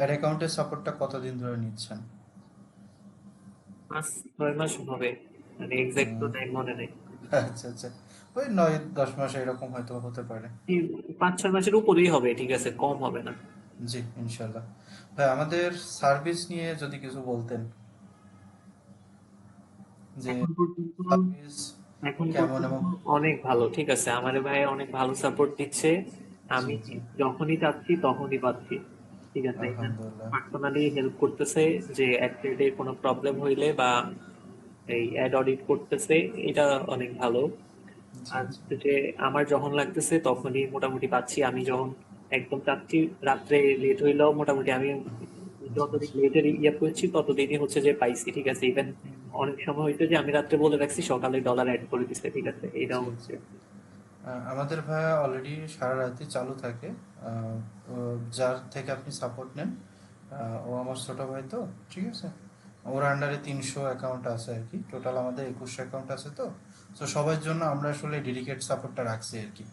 Add অ্যাকাউন্টের সাপোর্টটা কতদিন ধরে নিচ্ছেন? পাঁচ ছয় মাস হবে। মানে এক্সাক্ট তো টাইম মনে নেই। আচ্ছা আচ্ছা। ওই নয় দশ মাস এরকম হয়তো হতে পারে। পাঁচ ছয় মাসের উপরেই হবে ঠিক আছে কম হবে না। জি ইনশাল্লাহ ভাই আমাদের সার্ভিস নিয়ে যদি কিছু বলতেন। যে সার্ভিস এখন অনেক ভালো ঠিক আছে। আমার ভাই অনেক ভালো সাপোর্ট দিচ্ছে। আমি। যখনই চাচ্ছি তখনই পাচ্ছি। ঠিক আছে পার্সোনালি হেল্প করতেছে যে কোনো প্রবলেম হইলে বা এই অ্যাড অডিট করতেছে এটা অনেক ভালো। আর যে আমার যখন লাগতেছে তখনই মোটামুটি পাচ্ছি। আমি যখন একদম চাচ্ছি রাত্রে লেট হইলেও মোটামুটি আমি যতদিন লেটের ইয়ে করছি ততদিনই হচ্ছে যে পাইছি ঠিক আছে? ইভেন অনেক সময় হইতো যে আমি রাত্রে বলে রাখছি সকালে ডলার অ্যাড করে দিচ্ছে ঠিক আছে? এটাও হচ্ছে। আমাদের ভাইয়া অলরেডি সারা রাতে চালু থাকে। যার থেকে আপনি সাপোর্ট নেন ও আমার ছোট ভাই তো, ঠিক আছে? ওর আন্ডারে তিনশো অ্যাকাউন্ট আছে আর কি। টোটাল আমাদের একুশশো অ্যাকাউন্ট আছে তো। তো সবার জন্য আমরা আসলে ডেডিকেট সাপোর্টটা রাখছি আর কি।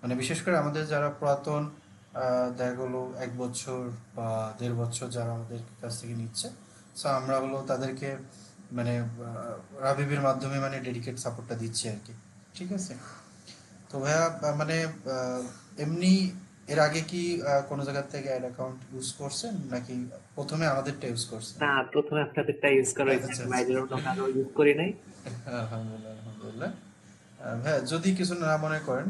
মানে বিশেষ করে আমাদের যারা পুরাতন দেখা গেলো এক বছর বা দেড় বছর যারা আমাদের কাছ থেকে নিচ্ছে সো আমরা হলো তাদেরকে মানে রাবিবের মাধ্যমে মানে ডেডিকেট সাপোর্টটা দিচ্ছি আর কি। ঠিক আছে? তো ভাইয়া মানে এমনি এর আগে কি কোনো জায়গা থেকে অ্যাড অ্যাকাউন্ট ইউজ করছেন? নাকি প্রথমে আমাদেরটা ইউজ করছেন? না প্রথমে আপনাদেরটা ইউজ করা হয়েছে। আচ্ছা, আচ্ছা। বাইরের অন্য কারও ইউজ করি নাই। আলহামদুলিল্লাহ আলহামদুলিল্লাহ। আহ, যদি কিছু না মনে করেন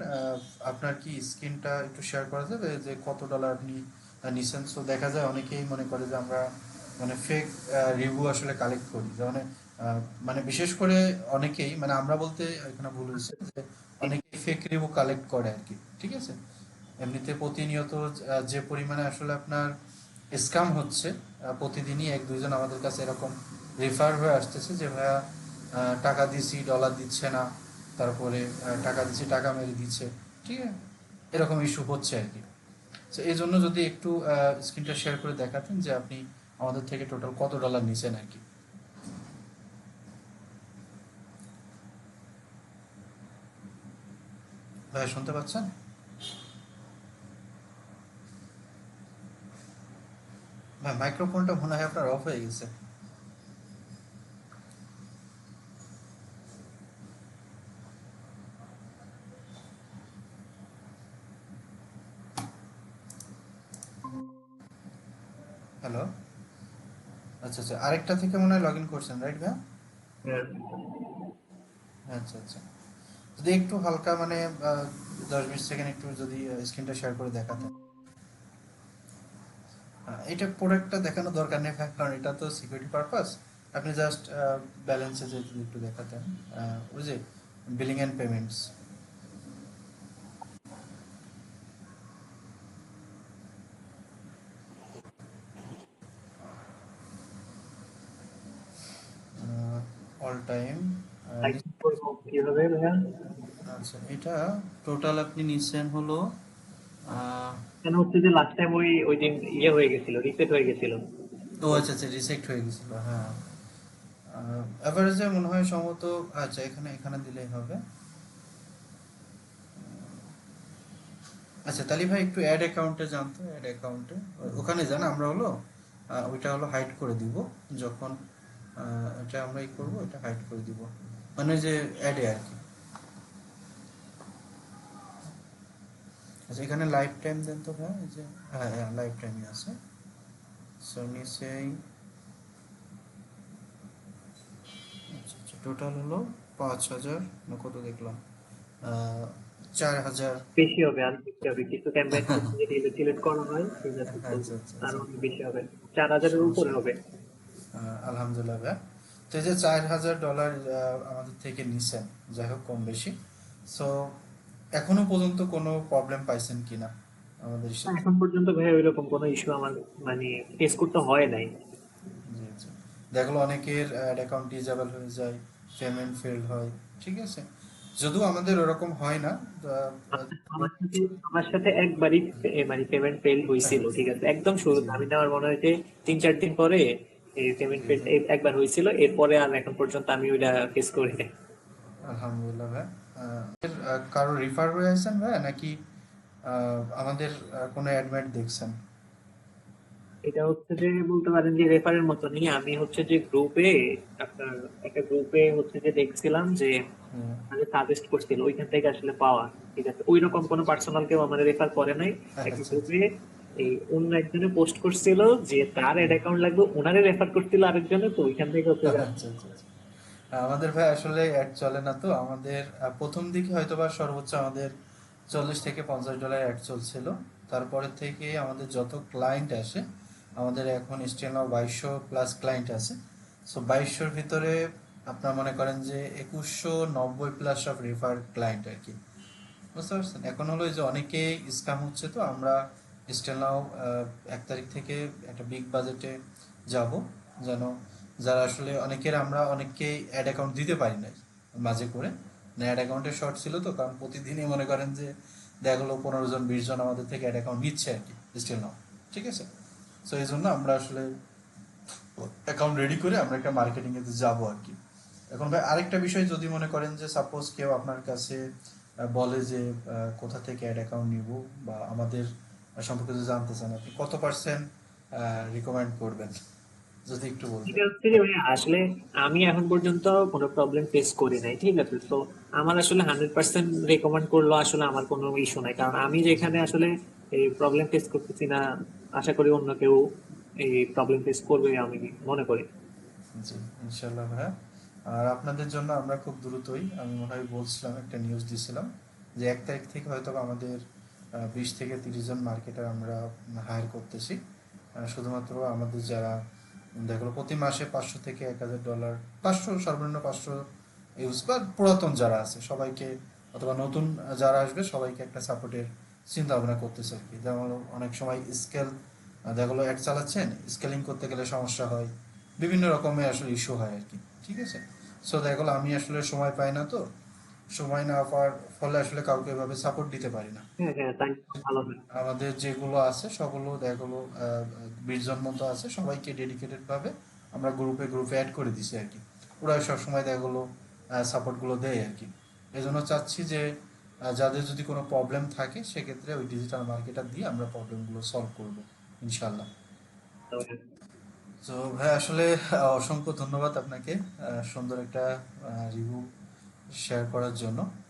আপনার কি স্ক্রিনটা একটু শেয়ার করা যাবে? যে কত ডলার আপনি নিছেন? সো দেখা যায় অনেকেই মনে করে যে আমরা মানে ফেক রিভিউ আসলে কালেক্ট করি। মানে মানে বিশেষ করে অনেকেই মানে আমরা বলতে এখানে ভুল হয়েছে যে অনেকেই ফেক রিভিউ কালেক্ট করে আর কি, ঠিক আছে? এমনিতে প্রতিনিয়ত যে পরিমাণে আসলে আপনার স্ক্যাম হচ্ছে প্রতিদিনই এক দুইজন আমাদের কাছে এরকম রেফার হয়ে আসতেছে যে, ভাইয়া টাকা দিছি ডলার দিচ্ছে না। তারপরে টাকা দিচ্ছি টাকা মেরে দিচ্ছে, ঠিক আছে? এরকম ইস্যু হচ্ছে আর কি। তো এই জন্য যদি একটু স্ক্রিনটা শেয়ার করে দেখাতেন যে আপনি আমাদের থেকে টোটাল কত ডলার নিছেন আর কি। ভাই শুনতে পাচ্ছেন? ভাই মাইক্রোফোনটা মনে হয় আপনার অফ হয়ে গেছে। হ্যালো আচ্ছা আচ্ছা আরেকটা থেকে মনে হয় লগ ইন করছেন রাইট ভাই? আচ্ছা আচ্ছা। যদি একটু হালকা মানে দশ বিশ সেকেন্ড একটু যদি স্ক্রিনটা শেয়ার করে দেখাতেন। এটা প্রোডাক্টটা দেখানো দরকার নেই কারণ এটা তো সিকিউরিটি পারপাস আপনি জাস্ট ব্যালেন্সে যদি একটু দেখাতেন বুঝলি billing and payments all time কীভাবে আচ্ছা এটা টোটাল আপনি নিচ্ছেন হলো কেন হচ্ছে যে লাস্ট টাইম ওই ওই দিন ইয়ে হয়ে গেছিল রিসেট হয়ে গেছিল? ও আচ্ছা আচ্ছা রিসেক্ট হয়ে গেছিল হ্যাঁ। অ্যাভারেজে মনে হয় সম্ভবত আচ্ছা এখানে এখানে দিলেই হবে। আচ্ছা তালি ভাই একটু অ্যাড অ্যাকাউন্টে জানতো অ্যাড অ্যাকাউন্টে ওখানে যান আমরা হলো ওইটা হলো হাইড করে দিব যখন এটা আমরা ই করব এটা হাইড করে দিব। মানে যে অ্যাডে আর কি। আচ্ছা এখানে লাইফ টাইম দেন তো ভাই এই যে হ্যাঁ হ্যাঁ লাইফ টাইমই আছে। সো নিচেই আচ্ছা আচ্ছা টোটাল হলো পাঁচ হাজার না কত দেখলাম? চার হাজার। বেশি হবে আর বেশি হবে কিছু ক্যাম্পেইন যদি সিলেক্ট করা হয় ঠিক আছে। তো আচ্ছা, আচ্ছা, আরও অনেক বেশি হবে চার হাজারের উপরে হবে। আলহামদুলিল্লাহ। ভাই তো এই যে চার হাজার ডলার আমাদের থেকে নিছেন যাই হোক কম বেশি। সো এখনও পর্যন্ত কোনো প্রবলেম পাইছেন কিনা আমাদের এখন পর্যন্ত ভাই ওইরকম কোনো ইস্যু আমার মানে ফেস করতে হয় নাই। দেখল অনেকের অ্যাকাউন্ট ডিজেবল হয়ে যায় পেমেন্ট ফেল হয় ঠিক আছে? যদিও আমাদের ওরকম হয় না আমার সাথে একবারই মানে পেমেন্ট ফেল হয়েছিল ঠিক আছে? একদম শুরু আমি আমার মনে হয় যে তিন চার দিন পরে এই পেমেন্ট একবার হয়েছিল এরপরে আর এখন পর্যন্ত আমি ওইটা ফেস করি নাই। আলহামদুলিল্লাহ ভাই। কারও রিফার হয়ে আছেন ভাই নাকি আমাদের কোনো অ্যাডমিট দেখছেন? এটা হচ্ছে যে বলতে পারেন যে রেফারের মতনই আমি হচ্ছে যে গ্রুপে আপনার একটা গ্রুপে হচ্ছে যে দেখছিলাম যে আমাকে সাজেস্ট করছিল ওইখান থেকে আসলে পাওয়া। ঠিক আছে ওই রকম কোনো পার্সোনাল কেউ আমার রেফার করে নাই। একটা আচ্ছা। গ্রুপে এই অন্য একজনে পোস্ট করছিল যে তার এড অ্যাকাউন্ট লাগবে ওনারে রেফার করছিল আরেকজনে তো ওইখান থেকে আচ্ছা আচ্ছা আচ্ছা। আমাদের ভাই আসলে অ্যাড চলে না তো আমাদের প্রথম দিকে হয়তো বা সর্বোচ্চ আমাদের চল্লিশ থেকে পঞ্চাশ ডলার অ্যাড চলছিল। তারপরে থেকে আমাদের যত ক্লায়েন্ট আসে আমাদের এখন স্টেল বাইশশো প্লাস ক্লায়েন্ট আছে। সো বাইশশোর ভিতরে আপনার মনে করেন যে একুশশো নব্বই প্লাস অফ রেফার ক্লায়েন্ট আর কি। বুঝতে পারছেন? এখন হলো যে অনেকে স্ক্যাম হচ্ছে তো আমরা স্টিল নাও এক তারিখ থেকে একটা বিগ বাজেটে যাব, যেন যারা আসলে অনেকের আমরা অনেককে অ্যাড অ্যাকাউন্ট দিতে পারি নাই, মাঝে করে। না অ্যাড অ্যাকাউন্টে শর্ট ছিল তো, কারণ প্রতিদিনই মনে করেন যে দেখা গেলো পনেরো জন, বিশ জন আমাদের থেকে অ্যাড অ্যাকাউন্ট নিচ্ছে আর কি স্টিল নাও ঠিক আছে? সো এই জন্য আমরা আসলে অ্যাকাউন্ট রেডি করে আমরা একটা মার্কেটিং এতে যাব আর কি। এখন ভাই, আরেকটা বিষয় যদি মনে করেন যে সাপোজ কেউ আপনার কাছে বলে যে কোথা থেকে অ্যাড অ্যাকাউন্ট নিব বা আমাদের সম্পর্কে যদি জানতে চান আপনি কত পার্সেন্ট রিকমেন্ড করবেন? যদি একটু বলতেন। আসলে আমি এখন পর্যন্ত কোনো প্রবলেম ফেস করি নাই ঠিক আছে? তো আমার আসলে হান্ড্রেড পার্সেন্ট রেকমেন্ড করল আসলে আমার কোনো ইস্যু নাই। কারণ আমি যেখানে আসলে এই প্রবলেম ফেস করতেছি না আশা করি অন্য কেউ এই প্রবলেম ফেস করবে আমি মনে করি। জি ইনশাল্লাহ ভাইয়া। আর আপনাদের জন্য আমরা খুব দ্রুতই আমি মনে হয় বলছিলাম একটা নিউজ দিছিলাম যে এক তারিখ থেকে হয়তো আমাদের বিশ থেকে তিরিশ জন মার্কেটার আমরা হায়ার করতেছি। শুধুমাত্র আমাদের যারা দেখল প্রতি মাসে পাঁচশো থেকে এক হাজার ডলার পাঁচশো, সর্বনিম্ন পাঁচশো ইউজ বা পুরাতন যারা আছে, সবাইকে অথবা নতুন যারা আসবে, সবাইকে একটা সাপোর্টের চিন্তা ভাবনা করতেছে আর কি। যেমন অনেক সময় স্কেল দেখা গেলো অ্যাড চালাচ্ছেন স্কেলিং করতে গেলে সমস্যা হয়, বিভিন্ন রকমের আসলে ইস্যু হয় আর কি। ঠিক আছে? সো দেখা গেলো আমি আসলে সময় পাই না তো সময় না পাওয়ার ফলে আসলে কাউকে এভাবে সাপোর্ট দিতে পারি না। হ্যাঁ হ্যাঁ আমাদের যেগুলো আছে সবগুলো দেখা গেলো বিশ জন মতো আছে সবাইকে ডেডিকেটেড ভাবে আমরা গ্রুপে গ্রুপে অ্যাড করে দিছি আর কি। ওরা সবসময় দেখা গেলো সাপোর্টগুলো দেয় আর কি। এই জন্য চাচ্ছি যে যাদের যদি কোনো প্রবলেম থাকে সেক্ষেত্রে ওই ডিজিটাল মার্কেটার দিয়ে আমরা প্রবলেমগুলো সলভ করব ইনশাল্লাহ তো তো ভাই আসলে অসংখ্য ধন্যবাদ আপনাকে সুন্দর একটা রিভিউ শেয়ার করার জন্য।